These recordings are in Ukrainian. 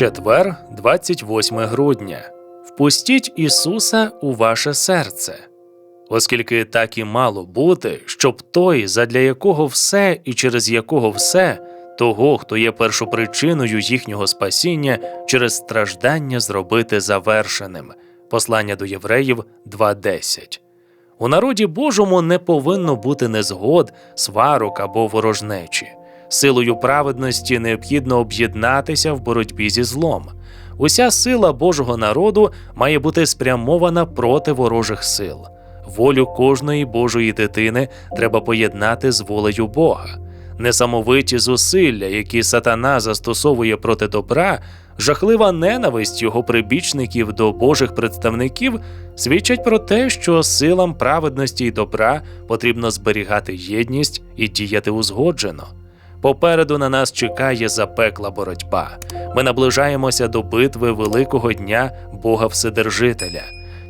Четвер, 28 грудня. Впустіть Ісуса у ваше серце. Оскільки так і мало бути, щоб той, задля якого все і через якого все, того, хто є першопричиною їхнього спасіння, через страждання зробити завершеним. Послання до євреїв 2.10. У народі Божому не повинно бути незгод, сварок або ворожнечі. Силою праведності необхідно об'єднатися в боротьбі зі злом. Уся сила Божого народу має бути спрямована проти ворожих сил. Волю кожної Божої дитини треба поєднати з волею Бога. Несамовиті зусилля, які сатана застосовує проти добра, жахлива ненависть його прибічників до Божих представників свідчать про те, що силам праведності й добра потрібно зберігати єдність і діяти узгоджено. Попереду на нас чекає запекла боротьба. Ми наближаємося до битви великого дня Бога Вседержителя.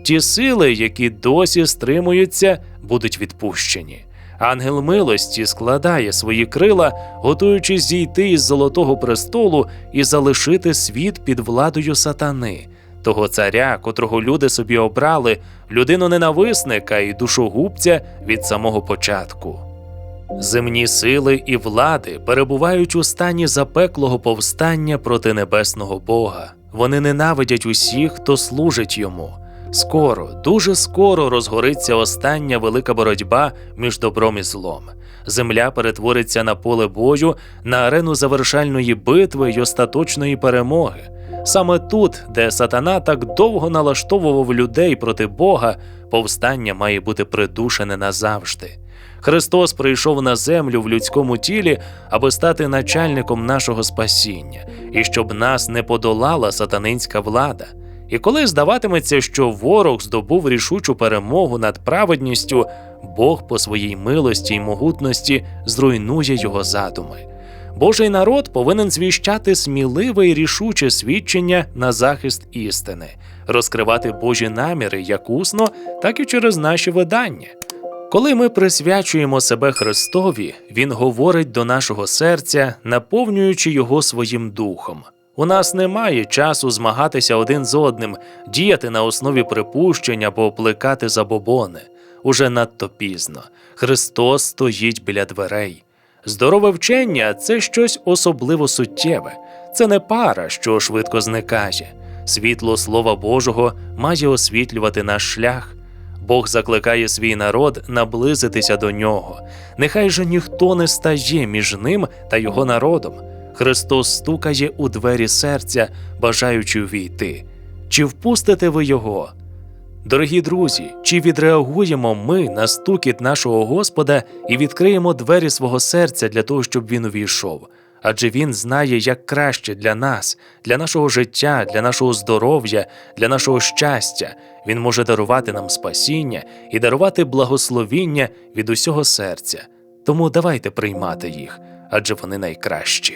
Ті сили, які досі стримуються, будуть відпущені. Ангел милості складає свої крила, готуючись зійти із золотого престолу і залишити світ під владою сатани, того царя, котрого люди собі обрали, людину ненависника і душогубця від самого початку. Земні сили і влади перебувають у стані запеклого повстання проти небесного Бога. Вони ненавидять усіх, хто служить йому. Скоро, дуже скоро розгориться остання велика боротьба між добром і злом. Земля перетвориться на поле бою, на арену завершальної битви й остаточної перемоги. Саме тут, де сатана так довго налаштовував людей проти Бога, повстання має бути придушене назавжди. Христос прийшов на землю в людському тілі, аби стати начальником нашого спасіння, і щоб нас не подолала сатанинська влада. І коли здаватиметься, що ворог здобув рішучу перемогу над праведністю, Бог по своїй милості й могутності зруйнує його задуми. Божий народ повинен звіщати сміливе й рішуче свідчення на захист істини, розкривати Божі наміри як усно, так і через наші видання. Коли ми присвячуємо себе Христові, Він говорить до нашого серця, наповнюючи його своїм духом. У нас немає часу змагатися один з одним, діяти на основі припущень або плекати забобони. Уже надто пізно. Христос стоїть біля дверей. Здорове вчення це щось особливо суттєве. Це не пара, що швидко зникає. Світло Слова Божого має освітлювати наш шлях. Бог закликає свій народ наблизитися до нього. Нехай же ніхто не стає між ним та його народом. Христос стукає у двері серця, бажаючи війти. Чи впустите ви його? Дорогі друзі, чи відреагуємо ми на стукіт нашого Господа і відкриємо двері свого серця для того, щоб він увійшов? Адже він знає, як краще для нас, для нашого життя, для нашого здоров'я, для нашого щастя. Він може дарувати нам спасіння і дарувати благословіння від усього серця. Тому давайте приймати їх, адже вони найкращі.